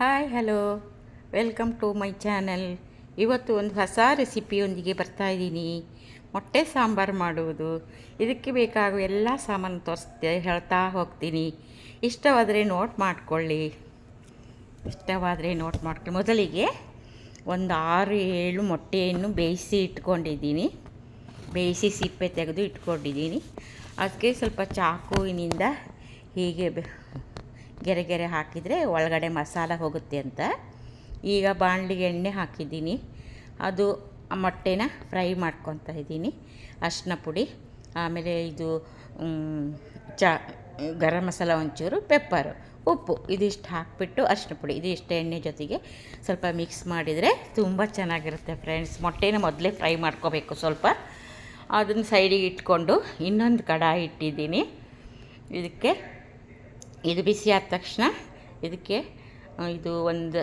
Hi, hello. Welcome to my channel. ಇವತ್ತು ಒಂದು ಹೊಸ ರೆಸಿಪಿಯೊಂದಿಗೆ ಬರ್ತಾ ಇದ್ದೀನಿ. ಮೊಟ್ಟೆ ಸಾಂಬಾರು ಮಾಡುವುದು. ಇದಕ್ಕೆ ಬೇಕಾಗುವ ಎಲ್ಲ ಸಾಮಾನು ತೋರಿಸ್ತೆ ಹೇಳ್ತಾ ಹೋಗ್ತೀನಿ. ಇಷ್ಟವಾದರೆ ನೋಟ್ ಮಾಡಿಕೊಳ್ಳಿ. ಇಷ್ಟವಾದರೆ ನೋಟ್ ಮಾಡ್ಕೊಳ್ಳಿ. ಮೊದಲಿಗೆ ಒಂದು ಆರು ಏಳು ಮೊಟ್ಟೆಯನ್ನು ಬೇಯಿಸಿ ಇಟ್ಕೊಂಡಿದ್ದೀನಿ. ಬೇಯಿಸಿ ಸಿಪ್ಪೆ ತೆಗೆದು ಇಟ್ಕೊಂಡಿದ್ದೀನಿ. ಅದಕ್ಕೆ ಸ್ವಲ್ಪ ಚಾಕುವಿನಿಂದ ಹೀಗೆ ಗೆರೆ ಗೆರೆ ಹಾಕಿದರೆ ಒಳಗಡೆ ಮಸಾಲ ಹೋಗುತ್ತೆ ಅಂತ. ಈಗ ಬಾಣಲಿಗೆ ಎಣ್ಣೆ ಹಾಕಿದ್ದೀನಿ. ಅದು ಮೊಟ್ಟೆನ ಫ್ರೈ ಮಾಡ್ಕೊತಾ ಇದ್ದೀನಿ. ಅರಿಶಿನ ಪುಡಿ, ಆಮೇಲೆ ಇದು ಚ ಚಾ, ಗರಂ ಮಸಾಲ ಒಂಚೂರು, ಪೆಪ್ಪರು, ಉಪ್ಪು ಇದಿಷ್ಟು ಹಾಕಿಬಿಟ್ಟು ಅರಿಶಿನ ಪುಡಿ. ಇದಿಷ್ಟು ಎಣ್ಣೆ ಜೊತೆಗೆ ಸ್ವಲ್ಪ ಮಿಕ್ಸ್ ಮಾಡಿದರೆ ತುಂಬ ಚೆನ್ನಾಗಿರುತ್ತೆ ಫ್ರೆಂಡ್ಸ್. ಮೊಟ್ಟೆನ ಮೊದಲೇ ಫ್ರೈ ಮಾಡ್ಕೋಬೇಕು ಸ್ವಲ್ಪ. ಅದನ್ನು ಸೈಡಿಗೆ ಇಟ್ಕೊಂಡು ಇನ್ನೊಂದು ಕಡಾಯಿ ಇಟ್ಟಿದ್ದೀನಿ. ಇದಕ್ಕೆ ಇದು ಬಿಸಿ ಆದ ತಕ್ಷಣ ಇದಕ್ಕೆ ಇದು ಒಂದು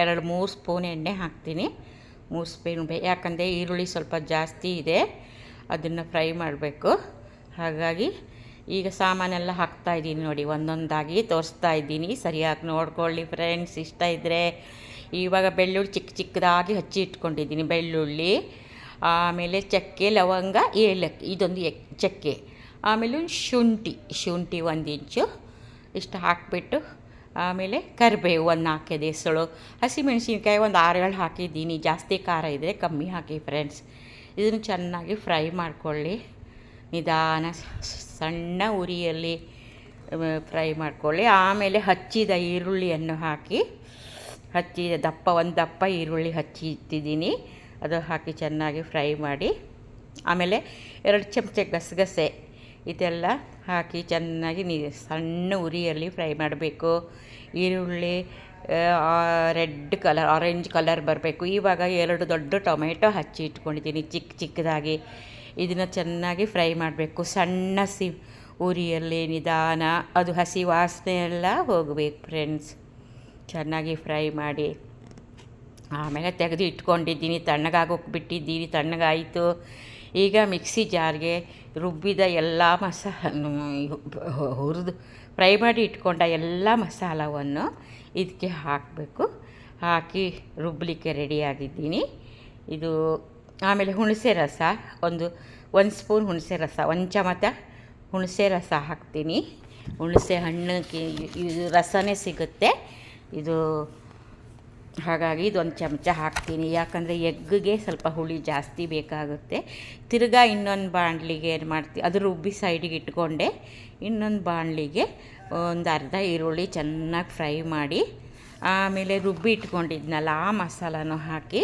ಎರಡು ಮೂರು ಸ್ಪೂನ್ ಎಣ್ಣೆ ಹಾಕ್ತೀನಿ. ಮೂರು ಸ್ಪೂನ್ ಬೇ, ಯಾಕಂದರೆ ಈರುಳ್ಳಿ ಸ್ವಲ್ಪ ಜಾಸ್ತಿ ಇದೆ, ಅದನ್ನು ಫ್ರೈ ಮಾಡಬೇಕು. ಹಾಗಾಗಿ ಈಗ ಸಾಮಾನೆಲ್ಲ ಹಾಕ್ತಾ ಇದ್ದೀನಿ ನೋಡಿ, ಒಂದೊಂದಾಗಿ ತೋರಿಸ್ತಾ ಇದ್ದೀನಿ. ಸರಿಯಾಗಿ ನೋಡ್ಕೊಳ್ಳಿ ಫ್ರೆಂಡ್ಸ್, ಇಷ್ಟ ಇದ್ದರೆ ಇವಾಗ ಬೆಳ್ಳುಳ್ಳಿ ಚಿಕ್ಕ ಚಿಕ್ಕದಾಗಿ ಹಚ್ಚಿ ಇಟ್ಕೊಂಡಿದ್ದೀನಿ, ಬೆಳ್ಳುಳ್ಳಿ, ಆಮೇಲೆ ಚಕ್ಕೆ, ಲವಂಗ, ಏಲಕ್ಕಿ, ಇದೊಂದು ಎಕ್ ಚಕ್ಕೆ, ಆಮೇಲೆ ಶುಂಠಿ ಶುಂಠಿ ಒಂದು ಇಂಚು. ಇಷ್ಟು ಹಾಕಿಬಿಟ್ಟು ಆಮೇಲೆ ಕರಿಬೇವು ಒಂದು ನಾಲ್ಕೈದು ಎಸಳು ಹಸಿಮೆಣಸಿನ್ಕಾಯಿ ಒಂದು ಆರು ಏಳು ಹಾಕಿದ್ದೀನಿ. ಜಾಸ್ತಿ ಖಾರ ಇದ್ದರೆ ಕಮ್ಮಿ ಹಾಕಿ ಫ್ರೆಂಡ್ಸ್ ಇದನ್ನು ಚೆನ್ನಾಗಿ ಫ್ರೈ ಮಾಡ್ಕೊಳ್ಳಿ. ನಿಧಾನ ಸಣ್ಣ ಉರಿಯಲ್ಲಿ ಫ್ರೈ ಮಾಡ್ಕೊಳ್ಳಿ. ಆಮೇಲೆ ಹಚ್ಚಿದ ಈರುಳ್ಳಿಯನ್ನು ಹಾಕಿ, ಹಚ್ಚಿದ ದಪ್ಪ, ಒಂದು ದಪ್ಪ ಈರುಳ್ಳಿ ಹಚ್ಚಿ ಇಟ್ಟಿದ್ದೀನಿ. ಅದು ಹಾಕಿ ಚೆನ್ನಾಗಿ ಫ್ರೈ ಮಾಡಿ, ಆಮೇಲೆ ಎರಡು ಚಮಚ ಗಸಗಸೆ, ಇದೆಲ್ಲ ಹಾಕಿ ಚೆನ್ನಾಗಿ ನೀ ಸಣ್ಣ ಉರಿಯಲ್ಲಿ ಫ್ರೈ ಮಾಡಬೇಕು. ಈರುಳ್ಳಿ ರೆಡ್ ಕಲರ್, ಆರೆಂಜ್ ಕಲರ್ ಬರಬೇಕು. ಇವಾಗ ಎರಡು ದೊಡ್ಡ ಟೊಮೆಟೊ ಹಚ್ಚಿ ಇಟ್ಕೊಂಡಿದ್ದೀನಿ ಚಿಕ್ಕ ಚಿಕ್ಕದಾಗಿ. ಇದನ್ನು ಚೆನ್ನಾಗಿ ಫ್ರೈ ಮಾಡಬೇಕು. ಸಣ್ಣ ಸಿ ಉರಿಯಲ್ಲಿ ನಿಧಾನ ಅದು ಹಸಿ ವಾಸನೆ ಎಲ್ಲ ಹೋಗಬೇಕು ಫ್ರೆಂಡ್ಸ್. ಚೆನ್ನಾಗಿ ಫ್ರೈ ಮಾಡಿ. ಆಮೇಲೆ ತೆಗೆದು ಇಟ್ಕೊಂಡಿದ್ದೀನಿ. ತಣ್ಣಗಾಗೋಕೆ ಬಿಟ್ಟಿದ್ದೀನಿ ತಣ್ಣಗಾಯಿತು. ಈಗ ಮಿಕ್ಸಿ ಜಾರ್ಗೆ ರುಬ್ಬಿದ ಎಲ್ಲ ಮಸಾ ಹುರಿದು ಫ್ರೈ ಮಾಡಿ ಇಟ್ಕೊಂಡ ಎಲ್ಲ ಮಸಾಲವನ್ನು ಇದಕ್ಕೆ ಹಾಕಬೇಕು. ಹಾಕಿ ರುಬ್ಬಲಿಕ್ಕೆ ರೆಡಿಯಾಗಿದ್ದೀನಿ ಇದು ಆಮೇಲೆ ಹುಣಸೆ ರಸ, ಒಂದು ಒಂದು ಸ್ಪೂನ್ ಹುಣಸೆ ರಸ, ಒಂದು ಚಮಚ ಹುಣಸೆ ರಸ ಹಾಕ್ತೀನಿ. ಹುಣಸೆ ಹಣ್ಣು ಇದು ರಸನೇ ಸಿಗುತ್ತೆ. ಇದು ಹಾಗಾಗಿ ಇದೊಂದು ಚಮಚ ಹಾಕ್ತೀನಿ. ಯಾಕಂದರೆ ಎಗ್ಗಿಗೆ ಸ್ವಲ್ಪ ಹುಳಿ ಜಾಸ್ತಿ ಬೇಕಾಗುತ್ತೆ. ತಿರ್ಗಾ ಇನ್ನೊಂದು ಬಾಣಲಿಗೆ ಏನು ಮಾಡ್ತೀನಿ ಅದು ರುಬ್ಬಿ ಸೈಡಿಗೆ ಇಟ್ಕೊಂಡೆ. ಇನ್ನೊಂದು ಬಾಣಲಿಗೆ ಒಂದು ಅರ್ಧ ಈರುಳ್ಳಿ ಚೆನ್ನಾಗಿ ಫ್ರೈ ಮಾಡಿ, ಆಮೇಲೆ ರುಬ್ಬಿ ಇಟ್ಕೊಂಡಿದ್ನಲ್ಲ ಆ ಮಸಾಲನೂ ಹಾಕಿ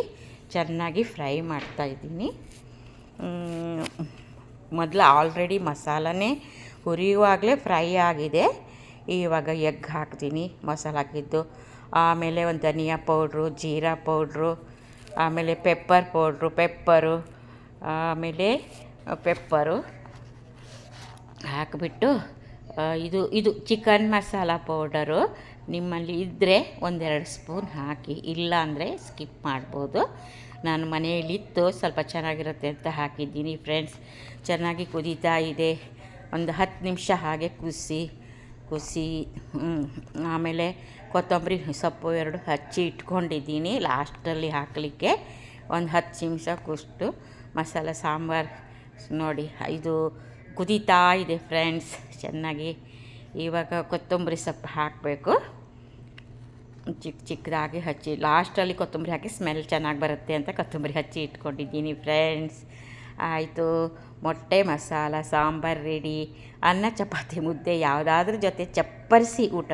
ಚೆನ್ನಾಗಿ ಫ್ರೈ ಮಾಡ್ತಾಯಿದ್ದೀನಿ ಮೊದಲು ಆಲ್ರೆಡಿ ಮಸಾಲನೇ ಹುರಿಯುವಾಗಲೇ ಫ್ರೈ ಆಗಿದೆ. ಇವಾಗ ಎಗ್ ಹಾಕ್ತೀನಿ, ಮಸಾಲ ಹಾಕಿದ್ದು. ಆಮೇಲೆ ಒಂದು ಧನಿಯಾ ಪೌಡ್ರು, ಜೀರಾ ಪೌಡ್ರು, ಆಮೇಲೆ ಪೆಪ್ಪರ್ ಪೌಡ್ರು, ಪೆಪ್ಪರು, ಆಮೇಲೆ ಪೆಪ್ಪರು ಹಾಕಿಬಿಟ್ಟು ಇದು ಇದು ಚಿಕನ್ ಮಸಾಲ ಪೌಡರು ನಿಮ್ಮಲ್ಲಿ ಇದ್ದರೆ ಒಂದೆರಡು ಸ್ಪೂನ್ ಹಾಕಿ, ಇಲ್ಲ ಅಂದರೆ ಸ್ಕಿಪ್ ಮಾಡ್ಬೋದು. ನಾನು ಮನೆಯಲ್ಲಿತ್ತು ಸ್ವಲ್ಪ ಚೆನ್ನಾಗಿರುತ್ತೆ ಅಂತ ಹಾಕಿದ್ದೀನಿ ಫ್ರೆಂಡ್ಸ್ ಚೆನ್ನಾಗಿ ಕುದೀತಾ ಇದೆ. ಒಂದು ಹತ್ತು ನಿಮಿಷ ಹಾಗೆ ಕುದಿಸಿ ಕುಸಿ ಆಮೇಲೆ ಕೊತ್ತಂಬರಿ ಸೊಪ್ಪು ಎರಡು ಹಚ್ಚಿ ಇಟ್ಕೊಂಡಿದ್ದೀನಿ ಲಾಸ್ಟಲ್ಲಿ ಹಾಕಲಿಕ್ಕೆ ಒಂದು ಹತ್ತು ನಿಮಿಷ ಕುಷ್ಟು ಮಸಾಲೆ ಸಾಂಬಾರು ನೋಡಿ ಇದು ಕುದೀತಾ ಇದೆ ಫ್ರೆಂಡ್ಸ್, ಚೆನ್ನಾಗಿ ಇವಾಗ ಕೊತ್ತಂಬರಿ ಸೊಪ್ಪು ಹಾಕಬೇಕು. ಚಿಕ್ಕ ಚಿಕ್ಕದಾಗಿ ಹಚ್ಚಿ, ಲಾಸ್ಟಲ್ಲಿ ಕೊತ್ತಂಬರಿ ಹಾಕಿ ಸ್ಮೆಲ್ ಚೆನ್ನಾಗಿ ಬರುತ್ತೆ ಅಂತ ಕೊತ್ತಂಬರಿ ಹಚ್ಚಿ ಇಟ್ಕೊಂಡಿದ್ದೀನಿ ಫ್ರೆಂಡ್ಸ್. ಆಯಿತು. ಮೊಟ್ಟೆ, ಮಸಾಲ, ಸಾಂಬಾರು ರೆಡಿ ಅನ್ನ, ಚಪಾತಿ, ಮುದ್ದೆ ಯಾವುದಾದ್ರೂ ಜೊತೆ ಚಪ್ಪರಿಸಿ ಊಟ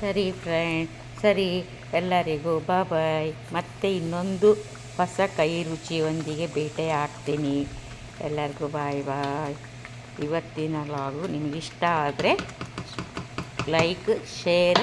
ಸರಿ ಫ್ರೆಂಡ್ ಸರಿ. ಎಲ್ಲರಿಗೂ ಬಾಯ್ ಮತ್ತೆ ಇನ್ನೊಂದು ಹೊಸ ಕೈ ರುಚಿಯೊಂದಿಗೆ ಬೇಟೆ ಹಾಕ್ತೀನಿ ಎಲ್ಲರಿಗೂ ಬಾಯ್ ಬಾಯ್ ಇವತ್ತಿನ ಲಾಗು ನಿಮಗಿಷ್ಟ ಆದರೆ ಲೈಕ್ ಶೇರ್